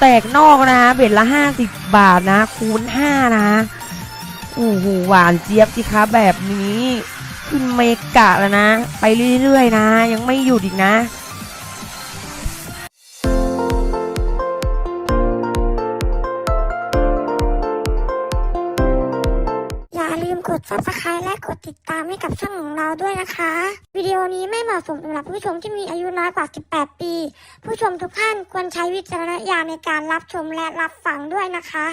แตกนอกนะเบ็ดละห้าสิบบาทนะ คูณห้านะโอ้โหหวานเจี๊ยบสิคะแบบนี้ ขึ้นเมกะแล้วนะ ไปเรื่อยๆนะ ยังไม่หยุดอีกนะ ด subscribe และกดติดตามให้กับช่องของเราด้วยนะคะ วิดีโอนี้ไม่เหมาะสมสำหรับผู้ชมที่มีอายุน้อยกว่า 18 ปี ผู้ชมทุกท่านควรใช้วิจารณญาณในการรับชมและรับฟังด้วยนะคะ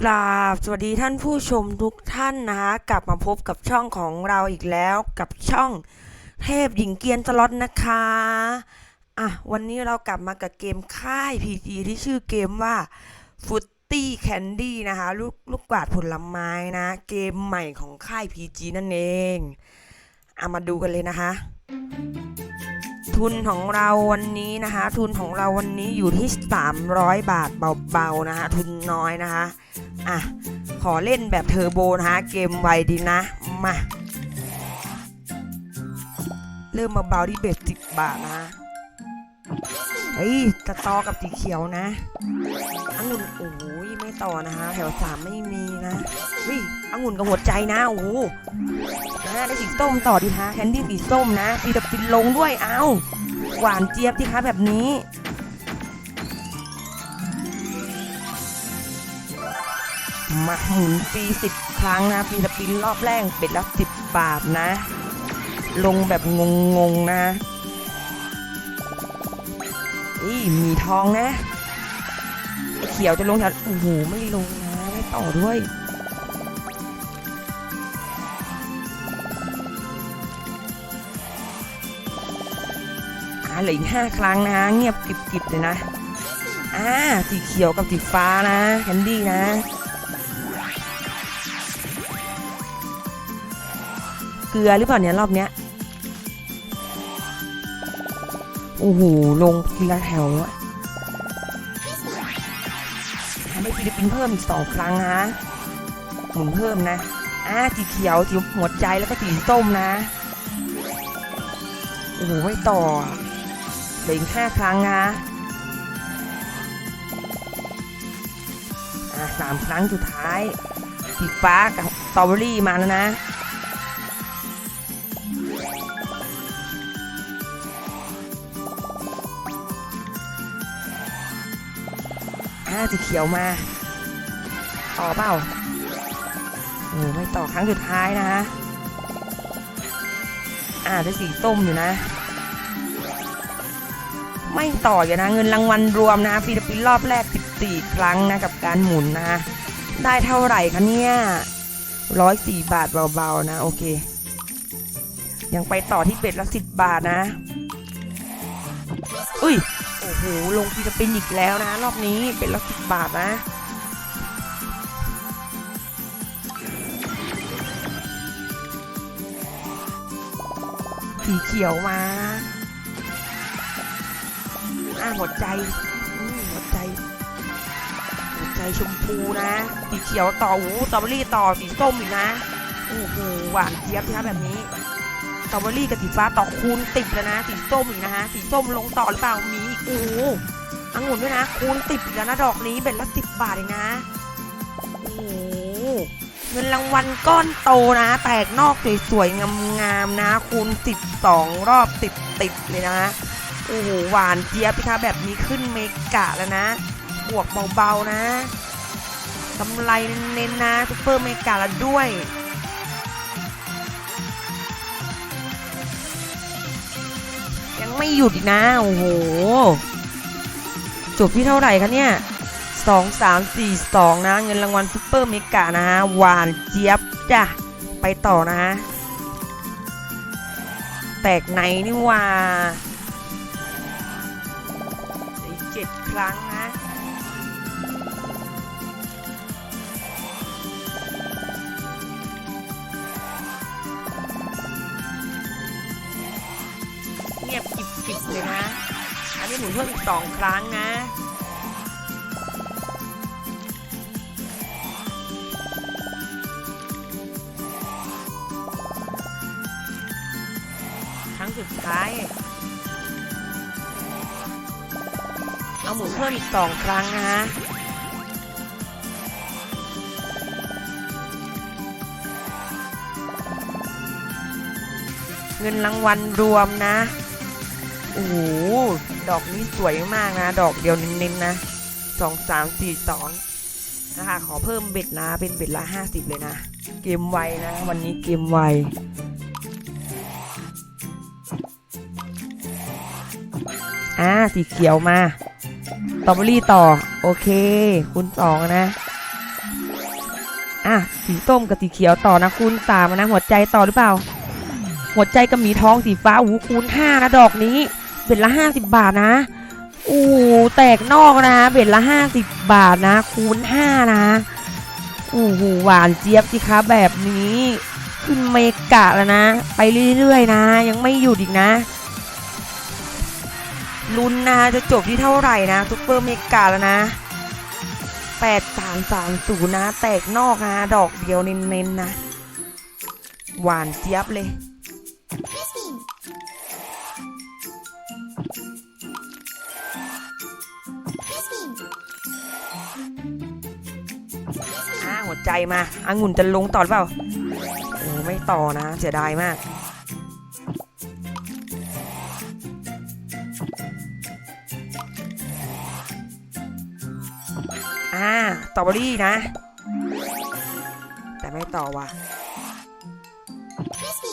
กราบสวัสดีท่านผู้ชมทุกท่านนะคะ กลับมาพบกับช่องของเราอีกแล้วกับช่องเทพหญิงเกียนสล็อตนะคะ อะ วันนี้เรากลับมากับเกมค่าย PG ที่ชื่อเกมว่าฟุต ตี้แคนดี้นะคะลูกลูกกวาดผลไม้นะ เกมใหม่ของค่าย PG นั่นเองเอามาดูกันเลยนะคะ ทุนของเราวันนี้นะคะ ทุนของเราวันนี้อยู่ที่ 300 บาทเบาๆนะคะทุนน้อยนะคะอะขอเล่นแบบเทอร์โบนะคะเกมไวดีนะมาเริ่มมาเบาที่เบ็ดสิบบาทนะ เฮ้ยกระตอกับสีเขียวนะองุ่นโอ้โหไม่ต่อนะคะแถวสามไม่มีนะเฮ้ยองุ่นกับหัวใจนะโอ้นะได้สีส้มต่อดีคะแคนดี้สีส้มนะฟีดับฟินลงด้วยเอาหวานเจี๊ยบที่คะแบบนี้มาหมุนฟรีสิบครั้งนะฟีดับฟินรอบแรกเป็ดละสิบบาทนะ ลงแบบงงๆนะ อีมีทองนะเขียวจะลงแถวโอ้โหไม่ลงนะไม่ต่อด้วยอ่าเหลืออีกห้าครั้งนะเงียบกริบๆเลยนะอ่าสีเขียวกับสีฟ้านะแคนดี้นะเกลือหรือเปล่าเนี่ยรอบเนี้ย โอ้โห ลงทีละแถวอะทำให้ฟิลิปปินส์เพิ่มอีกสองครั้งนะหมุนเพิ่มนะ อ่าสีเขียวสีหัวใจแล้วก็สีส้มนะ โอ้โห ไม่ต่อเหลืออีกห้าครั้งนะอ่าสามครั้งสุดท้ายสีฟ้ากับสตรอเบอรี่มาแล้วนะ สีเขียวมา ต่อเปล่าโอ้ไม่ต่อครั้งสุดท้ายนะฮะอ่าได้สีส้มอยู่นะ ไม่ต่ออยู่นะ เงินรางวัลรวมนะฟิลิปปินส์รอบแรก 14 ครั้งนะ กับการหมุนนะได้เท่าไหร่คะเนี่ยร้อยสี่บาทเบาๆนะ โอเค ยังไปต่อที่เป็ดละสิบบาทนะ อุ้ย โอ้โห ลงฟิลิปปินอีกแล้วนะ รอบนี้เป็นละสิบบาทนะ สีเขียวมาอ่าหัวใจอืมหัวใจ หัวใจชมพูนะ สีเขียวต่อหูสตรอเบอรี่ต่อสีส้มอีกนะ โอ้โห หวานเจี๊ยบนะแบบนี้สตรอเบอรี่กับสีฟ้าต่อคูณติดแล้วนะ สีส้มอีกนะฮะ สีส้มลงต่อหรือเปล่ามี โอ้โหองุ่นด้วยนะ คูณติดแล้วนะดอกนี้เป็นละสิบบาทเองนะ โอ้โห เงินรางวัลก้อนโตนะ แตกนอกสวยๆงามๆนะ คูณสิบสองรอบติดติดเลยนะโอ้โหหวานเจี๊ยบพี่คะแบบนี้ขึ้นเมกะแล้วนะ บวกเบาๆนะกำไรเน้นๆนะซุปเปอร์เมกะแล้วด้วย ไม่หยุดอีกนะ โอ้โห จบที่เท่าไหร่คะเนี่ยสองสามสี่สองนะ เงินรางวัลซุปเปอร์เมกะนะฮะ หวานเจี๊ยบจ้ะ ไปต่อนะฮะ แตกไหนนี่ว่าเจ็ดครั้งนะ งียบกิบเลยนะ อันนี้หมุนเพิ่มอีกสองครั้งนะ ครั้งสุดท้าย เอาเอาหมุนเพิ่มอีกสองครั้งนะฮะเงินรางวัลรวมนะ โอ้โหดอกนี้สวยมากนะ ดอกเดียวเน้นๆนะสองสามสี่สองนะคะขอเพิ่มเบ็ดนะเป็นเบ็ดละห้าสิบเลยนะ เกมไวนะ วันนี้เกมไวอ่าสีเขียวมาตรอเบอรี่ต่อ โอเคคูณสองนะ อะ สีส้มกับสีเขียวต่อนะคูณสามนะ หัวใจต่อหรือเปล่า หัวใจกับหมีทองสีฟ้าหูคูณห้านะ ดอกนี้ เบ็ดละห้าสิบบาทนะอู้แตกนอกนะเบ็ดละห้าสิบบาทนะ คูณห้านะอู้หูหวานเจี๊ยบสิคะแบบนี้ขึ้นเมกะแล้วนะ ไปเรื่อยๆนะ ยังไม่หยุดอีกนะลุ้นนะจะจบที่เท่าไหร่นะซุปเปอร์เมกาแล้วนะแปดสามสามศูนย์นะ แตกนอกนะ ดอกเดียวเน้นๆนะ หวานเจี๊ยบเลย ใจมาองุ่นจะลงต่อหรือเปล่าโอ้ไม่ต่อนะเสียดายมากอ่าสตรอเบอรี่นะ แต่ไม่ต่อว่ะสี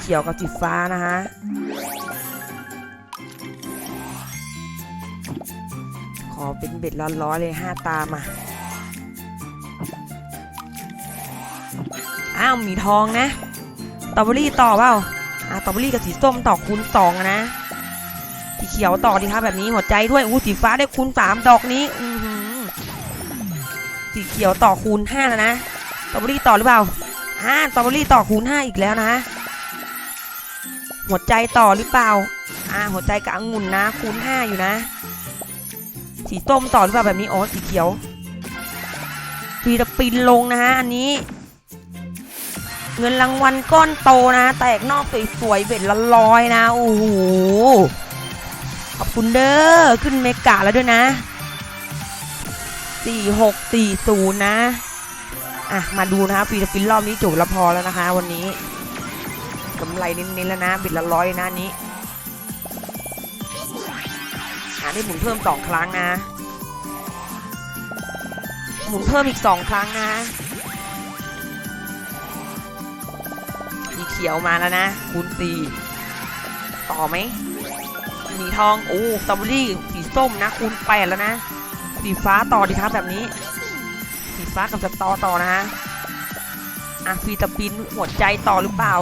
เขียวกับสีฟ้านะฮะ อเป็นเบ็ดร้อนๆเลยห้าตามา อ้าวมีทองนะตรอเบอรี่ต่อเปล่าอ่าสตรอเบอรี่กับสีส้มต่อคูณสองนะสีเขียวต่อดีครับแบบนี้หัวใจด้วยอู้สีฟ้าได้คูณสามดอกนี้อือหือสีเขียวต่อคูณห้าแล้วนะตรอเบอรี่ต่อหรือเปล่าอ่าตรอเบอรี่ต่อคูณห้าอีกแล้วนะหัวใจต่อหรือเปล่า อ่า หัวใจกับองุ่นนะ คูณห้าอยู่นะ สีส้มต่อหรือเปล่าแบบนี้ อ๋อ สีเขียวฟีดปินลงนะฮะ อันนี้ เงินรางวัลก้อนโตนะ แตกนอกสวยๆเบ็ดละร้อยนะ โอ้โห ขอบคุณเด้อ ขึ้นเมกะแล้วด้วยนะสี่หกสี่ศูนย์นะ อะ มาดูนะคะฟีดปินรอบนี้จบละพอแล้วนะคะ วันนี้กำไรเน้นๆแล้วนะเบ็ดละร้อยนะนี้ อันนี้อะได้หมุนเพิ่มสองครั้งนะ หมุนเพิ่มอีกสองครั้งนะสีเขียวมาแล้วนะคูณสี่ต่อไหมมีทองโอ้สตรอเบอรี่สีส้มนะคูณแปดแล้วนะ สีฟ้าต่อดีครับแบบนี้ สีฟ้ากับสตอต่อนะฮะอะฟีตาปินหัวใจต่อหรือเปล่า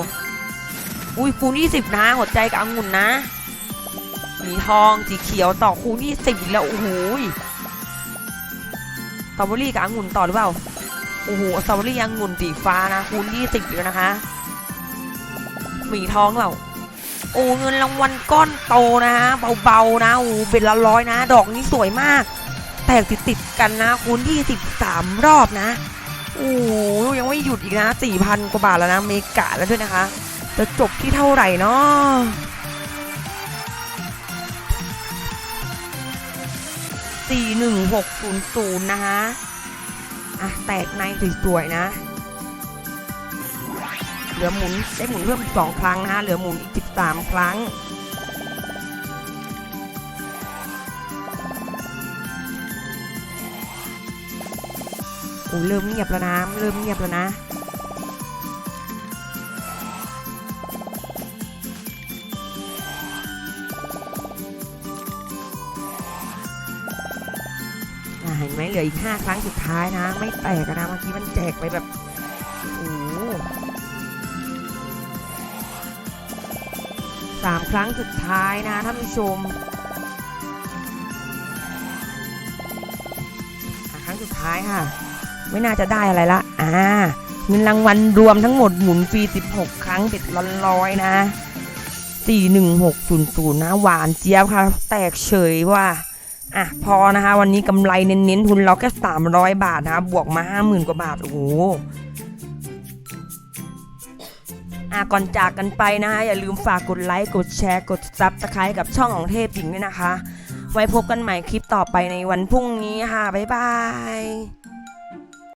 อุ้ยคูณยี่สิบนะหัวใจกับองุ่นนะ หมีทองสีเขียวต่อคูณยี่สิบแล้วโอ้โหสตรอเบอรี่กับองุ่นต่อหรือเปล่าโอ้โหสตรอเบอรี่องุ่นสีฟ้านะคูณยี่สิบแล้วนะคะหมีทองเปล่าโอ้เงินรางวัลก้อนโตนะฮะเบาๆนะโอ้เป็นละร้อยนะ ดอกนี้สวยมาก แตกติดติดๆกันนะคูณยี่สิบสามรอบนะโอ้โหยังไม่หยุดอีกนะสี่พันกว่าบาทแล้วนะเมกะแล้วด้วยนะคะ จะจบที่เท่าไหร่เนาะ สี่หนึ่งหกศูนย์ศูนย์นะคะอะ แตกในสวยๆนะ เหลือหมุนได้หมุนเพิ่มอีกสองครั้งนะคะเหลือหมุนอีกสิบสามครั้ง โอ้เริ่มเงียบแล้วนะ เริ่มเงียบแล้วนะ ไหมเหลืออีกห้าครั้งสุดท้ายนะ ไม่แตกนะเมื่อกี้มันแจกไปแบบโอ้สามครั้งสุดท้ายนะท่านผู้ชมอะครั้งสุดท้ายค่ะ ไม่น่าจะได้อะไรละอ่าเงินรางวัลรวมทั้งหมดหมุนฟรี 16 ครั้งเบ็ดละร้อยนะ 41600 นะ หวานเจี๊ยบค่ะ แตกเฉยว่า อะพอนะคะ วันนี้กำไรเน้นๆทุนเราแค่300 บาทนะคะบวกมา 50,000 กว่าบาท โอ้โหอะก่อนจากกันไปนะคะอย่าลืมฝากกดไลค์ กดแชร์ กดซับสไครต์กับช่องของเทพหญิงด้วยนะคะ ไว้พบกันใหม่คลิปต่อไปในวันพรุ่งนี้ค่ะ บ๊ายบาย